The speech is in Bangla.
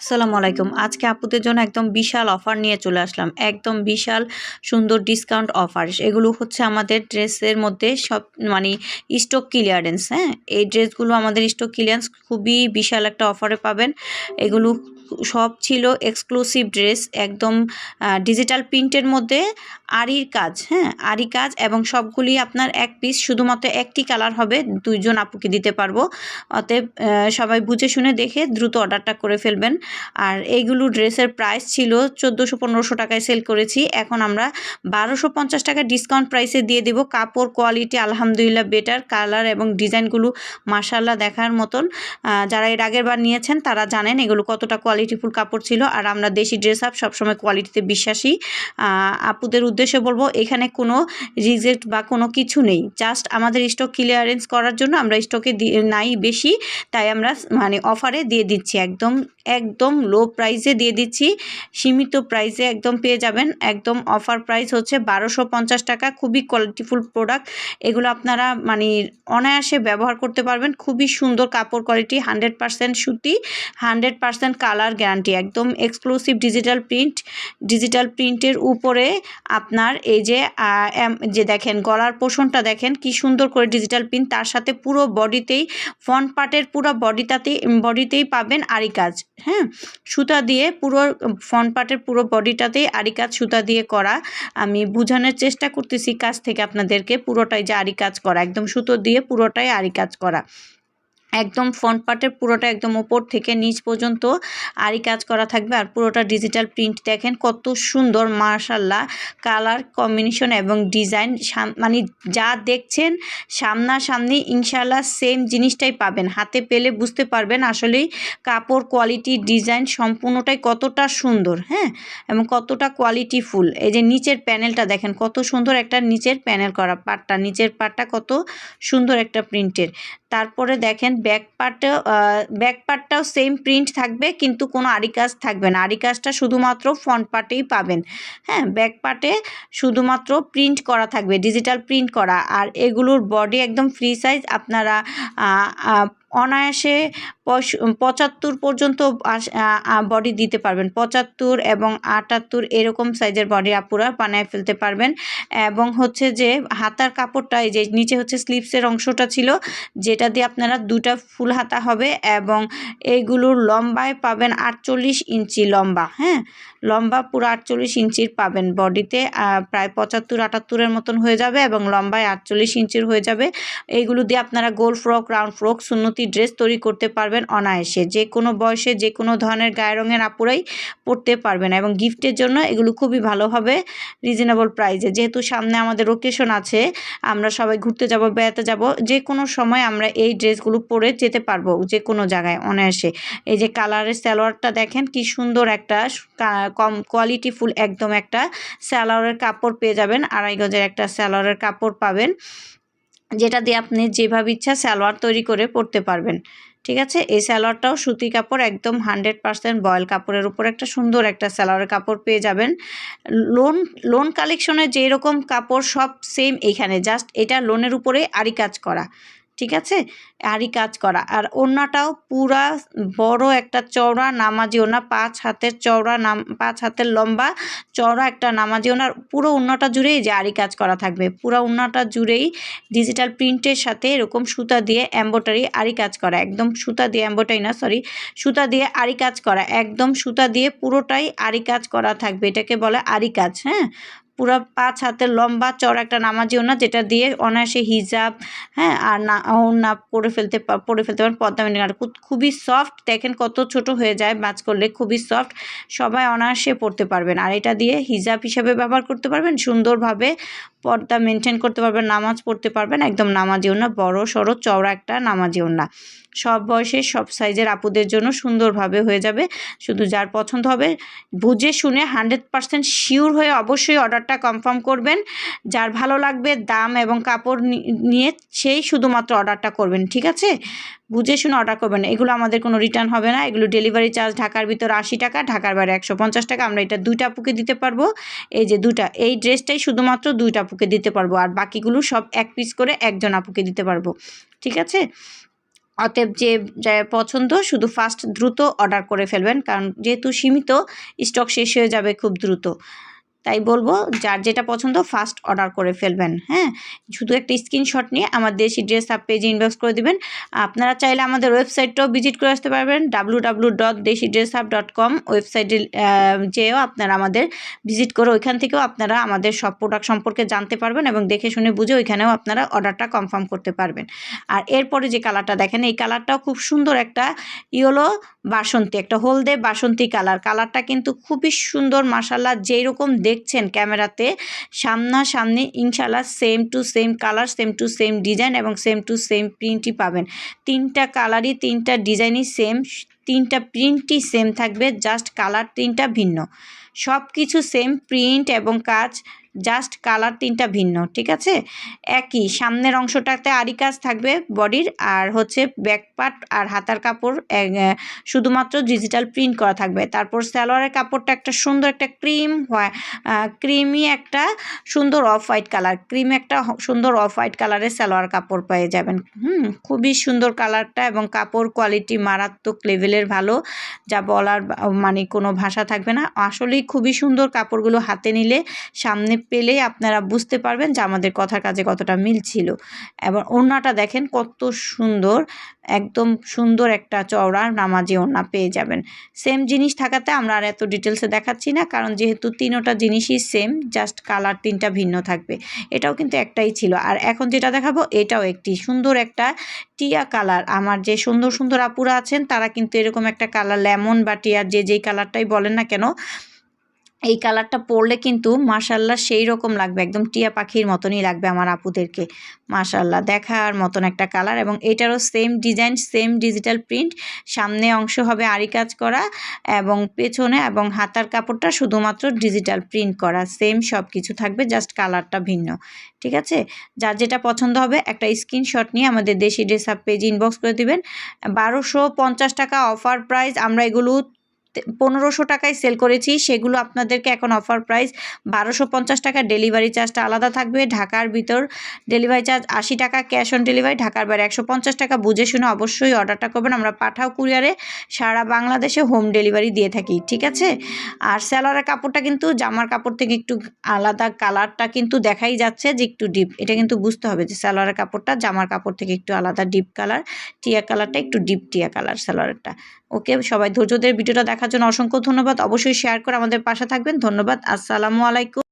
আসসালামু আলাইকুম। আজকে আপুদের জন্য একদম বিশাল অফার নিয়ে চলে আসলাম। একদম বিশাল সুন্দর ডিসকাউন্ট অফার এগুলো হচ্ছে আমাদের ড্রেসের মধ্যে সব মানে স্টক ক্লিয়ারেন্স হ্যাঁ? এই ড্রেসগুলো আমাদের স্টক ক্লিয়ারেন্স খুবই বিশাল একটা অফারে পাবেন। এগুলো সব ছিল এক্সক্লুসিভ ড্রেস একদম ডিজিটাল প্রিন্টের মধ্যে। আরির কাজ হ্যাঁ? আরি কাজ এবং সবগুলি আপনার এক পিস শুধুমাত্র একটি কালার হবে, দুইজন আপুকে দিতে পারব। অতএব সবাই বুঝে শুনে দেখে দ্রুত অর্ডারটা করে ফেলবেন। আর এইগুলো ড্রেসের প্রাইস ছিল চোদ্দোশো পনেরোশো টাকায় সেল করেছি। এখন আমরা বারোশো পঞ্চাশ টাকা ডিসকাউন্ট প্রাইসে দিয়ে দেবো। কাপড় কোয়ালিটি আলহামদুলিল্লাহ বেটার কালার এবং ডিজাইনগুলো মাসাল্লাহ দেখার মতন। যারা এর আগের বার নিয়েছেন, তারা জানেন এগুলো কতটা কোয়ালিটিফুল কাপড় ছিল। আর আমরা দেশি ড্রেস আপ সবসময় কোয়ালিটিতে বিশ্বাসী। আপুদের উদ্দেশ্যে বলব, এখানে কোনো রিজেক্ট বা কোনো কিছু নেই। জাস্ট আমাদের স্টক ক্লিয়ারেন্স করার জন্য আমরা স্টকে নাই বেশি, তাই আমরা মানে অফারে দিয়ে দিচ্ছি একদম। একদম লো প্রাইসে দিয়ে দিচ্ছি। সীমিত প্রাইসে একদম পেয়ে যাবেন। একদম অফার প্রাইস হচ্ছে বারোশো পঞ্চাশ টাকা। খুবই কোয়ালিটিফুল প্রোডাক্ট এগুলো আপনারা মানে অনায়াসে ব্যবহার করতে পারবেন। খুবই সুন্দর কাপড় কোয়ালিটি হান্ড্রেড পারসেন্ট সুতি হান্ড্রেড পারসেন্ট কালার গ্যারান্টি একদম এক্সক্লুসিভ ডিজিটাল প্রিন্ট ডিজিটাল প্রিন্টের উপরে আপনার এই যে যে দেখেন, গলার পোষণটা দেখেন, কি সুন্দর করে ডিজিটাল প্রিন্ট তার সাথে পুরো বডিতেই ফ্রন্ট পার্টের পুরো বডিটাতেই বডিতেই পাবেন আরি কাজ হ্যাঁ সুতা দিয়ে পুরো ফ্রন্ট পার্টের পুরো বডিটাতেই আড়ি কাজ সুতা দিয়ে করা। আমি বোঝানোর চেষ্টা করতেছি কাজ থেকে আপনাদেরকে পুরোটাই যে আড়ি কাজ করা, একদম সুতো দিয়ে পুরোটাই আড়ি কাজ করা। একদম ফ্রন্ট পার্টের পুরোটা একদম ওপর থেকে নিচ পর্যন্ত আরি কাজ করা থাকবে। আর পুরোটা ডিজিটাল প্রিন্ট দেখেন কত সুন্দর মার্শাল্লাহ কালার কম্বিনেশন এবং ডিজাইন মানে যা দেখছেন সামনাসামনি ইনশাল্লাহ সেম জিনিসটাই পাবেন। হাতে পেলে বুঝতে পারবেন আসলেই কাপড় কোয়ালিটি ডিজাইন সম্পূর্ণটাই কতটা সুন্দর হ্যাঁ? এবং কতটা কোয়ালিটিফুল এই যে নিচের প্যানেলটা দেখেন কত সুন্দর একটা নিচের প্যানেল করা পাটটা নিচের পাটটা কত সুন্দর একটা প্রিন্টের তারপরে দেখেন ব্যাক পার্টেও ব্যাক পার্টটাও সেম প্রিন্ট থাকবে, কিন্তু কোনো আরি কাজ থাকবে না। আরি কাজটা শুধুমাত্র ফ্রন্ট পার্টেই পাবেন। হ্যাঁ ব্যাক পার্টে শুধুমাত্র প্রিন্ট করা থাকবে ডিজিটাল প্রিন্ট করা। আর এগুলোর বডি একদম ফ্রি সাইজ আপনারা অনায়াসে পঁচাত্তর পর্যন্ত বডি দিতে পারবেন। পঁচাত্তর এবং আটাত্তর এরকম সাইজের বডি আপুরা বানায় ফেলতে পারবেন। এবং হচ্ছে যে হাতার কাপড়টা, এই যে নিচে হচ্ছে স্লিপসের অংশটা ছিল, যেটা দিয়ে আপনারা দুটা ফুল হাতা হবে এবং এইগুলোর লম্বায় পাবেন আটচল্লিশ ইঞ্চি লম্বা হ্যাঁ? লম্বা পুরো আটচল্লিশ ইঞ্চির পাবেন বডিতে প্রায় পঁচাত্তর, আটাত্তরের মতন হয়ে যাবে এবং লম্বায় আটচল্লিশ ইঞ্চির হয়ে যাবে। এইগুলো দিয়ে আপনারা গোল ফ্রক রাউন্ড ফ্রক সুন্নতি ড্রেস তৈরি করতে পারবেন অনায়াসে। যে কোনো বয়সে যে কোনো ধরনের গায়ে রঙের আপুরাই পরতে পারবেন এবং গিফটের জন্য এগুলো খুবই ভালো হবে রিজনেবল প্রাইসে যেহেতু সামনে আমাদের ওকেশন আছে, আমরা সবাই ঘুরতে যাব, বেড়াতে যাব, যে কোনো সময় আমরা এই ড্রেসগুলো পরে যেতে পারব যে কোনো জায়গায় অনায়াসে। এই যে কালারের স্যালোয়ারটা দেখেন কি সুন্দর একটা কম কোয়ালিটিফুল একদম একটা স্যালোয়ারের কাপড় পেয়ে যাবেন। আড়াই গজের একটা স্যালোয়ারের কাপড় পাবেন। যেটা দিয়ে আপনি যেভাবে ইচ্ছা সালোয়ার তৈরি করে পরতে পারবেন। ঠিক আছে? এই সালোয়ারটাও সুতি কাপড় একদম হান্ড্রেড পার্সেন্ট বয়েল কাপড়ের উপর একটা সুন্দর একটা সালোয়ারের কাপড় পেয়ে যাবেন। লোন লোন কালেকশনে যেরকম কাপড় সব সেম এখানে, জাস্ট এটা লোনের উপরে আরি কাজ করা। ঠিক আছে? আরই কাজ করা। আর ওড়নাটাও পুরা বড় একটা চওড়া নামাজি ওড়না, পাঁচ হাতের চওড়া নাম, পাঁচ হাতের লম্বা চওড়া একটা নামাজি ওনার পুরো উন্নাটা জুড়েই যে আরই কাজ করা থাকবে। পুরো উন্নাটা জুড়েই ডিজিটাল প্রিন্টের সাথে এরকম সুতা দিয়ে এম্বোটারি আরি কাজ করা। একদম সুতা দিয়ে এম্বোটারি না সরি সুতা দিয়ে আরি কাজ করা। একদম সুতা দিয়ে পুরোটাই আরি কাজ করা থাকবে। এটাকে বলে আরই কাজ হ্যাঁ? পুরো পাঁচ হাতের লম্বা চড়া একটা নামাজি ওনা যেটা দিয়ে অনায়াসে হিজাব হ্যাঁ আর না ওনা পরে ফেলতে পরে ফেলতে পারেন পদ্মা আর খুব- খুবই সফট দেখেন কত ছোট হয়ে যায় বাজ করলে, খুবই সফট সবাই অনায়াসে পড়তে পারবেন। আর এটা দিয়ে হিজাব হিসাবে ব্যবহার করতে পারবেন, সুন্দরভাবে পর্দা মেনটেন করতে পারবেন নামাজ পড়তে পারবেন একদম নামাজিও না বড় সড়ো চওড়া একটা নামাজিও না সব বয়সের সব সাইজের আপুদের জন্য সুন্দরভাবে হয়ে যাবে। শুধু যার পছন্দ হবে, বুঝে শুনে হান্ড্রেড পার্সেন্ট শিওর হয়ে অবশ্যই অর্ডারটা কনফার্ম করবেন। যার ভালো লাগবে, দাম এবং কাপড় নিয়ে সেই শুধুমাত্র অর্ডারটা করবেন, ঠিক আছে? বুঝে শুনে অর্ডার করবেন। এগুলো আমাদের কোনো রিটার্ন হবে না। এগুলো ডেলিভারি চার্জ ঢাকার ভিতর আশি টাকা, ঢাকার বাইরে একশো পঞ্চাশ টাকা। আমরা এটা দুইটা আপুকে দিতে পারব। এই যে দুটা এই ড্রেসটাই শুধুমাত্র দুইটা আপুকে দিতে পারব। আর বাকিগুলো সব এক পিস করে একজন আপুকে দিতে পারব। ঠিক আছে? অতএব যে পছন্দ, শুধু ফার্স্ট দ্রুত অর্ডার করে ফেলবেন। কারণ যেহেতু সীমিত স্টক শেষ হয়ে যাবে খুব দ্রুত। তাই বলব, যার যেটা পছন্দ ফার্স্ট অর্ডার করে ফেলবেন হ্যাঁ? শুধু একটা স্ক্রিনশট নিয়ে আমার দেশি ড্রেস আপ পেজে ইনবক্স করে দিবেন। আপনারা চাইলে আমাদের ওয়েবসাইটটাও ভিজিট করে আসতে পারবেন W W dot desi dress up dot com ওয়েবসাইটে যেয়েও আপনারা আমাদের ভিজিট করে ওইখান থেকেও আপনারা আমাদের সব প্রোডাক্ট সম্পর্কে জানতে পারবেন এবং দেখে শুনে বুঝে ওইখানেও আপনারা অর্ডারটা কনফার্ম করতে পারবেন। আর এরপরে যে কালারটা দেখেন, এই কালারটাও খুব সুন্দর একটা ইয়েলো বাসন্তী, একটা হলদে বাসন্তী কালার। কালারটা কিন্তু খুবই সুন্দর মাসাল্লাহ যেই রকম দেখছেন ক্যামেরাতে, সামনাসামনি ইনশাল্লাহ same to same colour same to same design এবং সেম টু সেম প্রিন্টই পাবেন। তিনটা কালারই, তিনটা ডিজাইনই সেম তিনটা প্রিন্টই সেম থাকবে জাস্ট কালার তিনটা ভিন্ন। সব কিছু সেম প্রিন্ট এবং কাজ জাস্ট কালার তিনটা ভিন্ন, ঠিক আছে? একই, সামনের অংশটাতে আরি কাজ থাকবে বডির আর হচ্ছে ব্যাক পার্ট আর হাতার কাপড় শুধুমাত্র ডিজিটাল প্রিন্ট করা থাকবে। তারপর সালোয়ারের কাপড়টা একটা সুন্দর একটা ক্রিম হয় ক্রিমি একটা সুন্দর অফ হোয়াইট কালার, ক্রিম একটা সুন্দর অফ হোয়াইট কালারের সালোয়ার কাপড় পেয়ে যাবেন। হুম, খুবই সুন্দর কালারটা এবং কাপড় কোয়ালিটি মারাত্মক লেভেলের ভালো, যা বলার মানে কোনো ভাষা থাকবে না। আসলেই খুবই সুন্দর কাপড়গুলো হাতে নিলে সামনে পেলেই আপনারা বুঝতে পারবেন যে আমাদের কথার কাজে কতটা মিল ছিল। এবং ওড়নাটা দেখেন কত সুন্দর, একদম সুন্দর একটা চওড়া নামাজি ওড়না পেয়ে যাবেন। সেম জিনিস থাকাতে আমরা আর এত ডিটেলসে দেখাচ্ছি না, কারণ যেহেতু তিনোটা জিনিসই সেম জাস্ট কালার তিনটা ভিন্ন থাকবে। এটাও কিন্তু একটাই ছিল। আর এখন যেটা দেখাবো, এটাও একটি সুন্দর একটা টিয়া কালার আমার যে সুন্দর সুন্দর আপুরা আছেন, তারা কিন্তু এরকম একটা কালার লেমন বা টিয়ার যে, যেই কালারটাই বলেন না কেন এই কালারটা পরলে কিন্তু মাশাল্লাহ সেই রকম লাগবে। একদম টিয়া পাখির মতনই লাগবে আমার আপুদেরকে। মাশাল্লাহ দেখার মতন একটা কালার এবং এটারও same design same digital print সামনে অংশ হবে আরি কাজ করা এবং পেছনে এবং হাতার কাপড়টা শুধুমাত্র ডিজিটাল প্রিন্ট করা। সেম সব কিছু থাকবে জাস্ট কালারটা ভিন্ন। ঠিক আছে? যার যেটা পছন্দ হবে একটা স্ক্রিনশট নিয়ে আমাদের দেশি ড্রেস আপ পেজ ইনবক্স করে দিবেন। বারোশো পঞ্চাশ টাকা অফার প্রাইস আমরা এগুলো পনেরোশো টাকায় সেল করেছি। সেগুলো আপনাদেরকে এখন অফার প্রাইস বারোশো পঞ্চাশ টাকা। ডেলিভারি চার্জটা আলাদা থাকবে। ঢাকার ভিতর ডেলিভারি চার্জ আশি টাকা ক্যাশ অন ডেলিভারি ঢাকার বাইরে একশো পঞ্চাশ টাকা। বুঝে শুনে অবশ্যই অর্ডারটা করবেন। আমরা পাঠাও কুরিয়ারে সারা বাংলাদেশে হোম ডেলিভারি দিয়ে থাকি, ঠিক আছে? আর স্যালোয়ারের কাপড়টা কিন্তু, জামার কাপড় থেকে একটু আলাদা কালারটা কিন্তু দেখাই যাচ্ছে যে একটু ডিপ এটা কিন্তু বুঝতে হবে যে স্যালোয়ারের কাপড়টা জামার কাপড় থেকে একটু আলাদা ডিপ কালার টিয়া কালারটা একটু ডিপ টিয়া কালার স্যালোয়ারেরটা ওকে সবাই ধৈর্য ধরে ভিডিওটা দেখার জন্য অসংখ্য ধন্যবাদ। অবশ্যই শেয়ার করে আমাদের পাশে থাকবেন। ধন্যবাদ। আসসালামু আলাইকুম।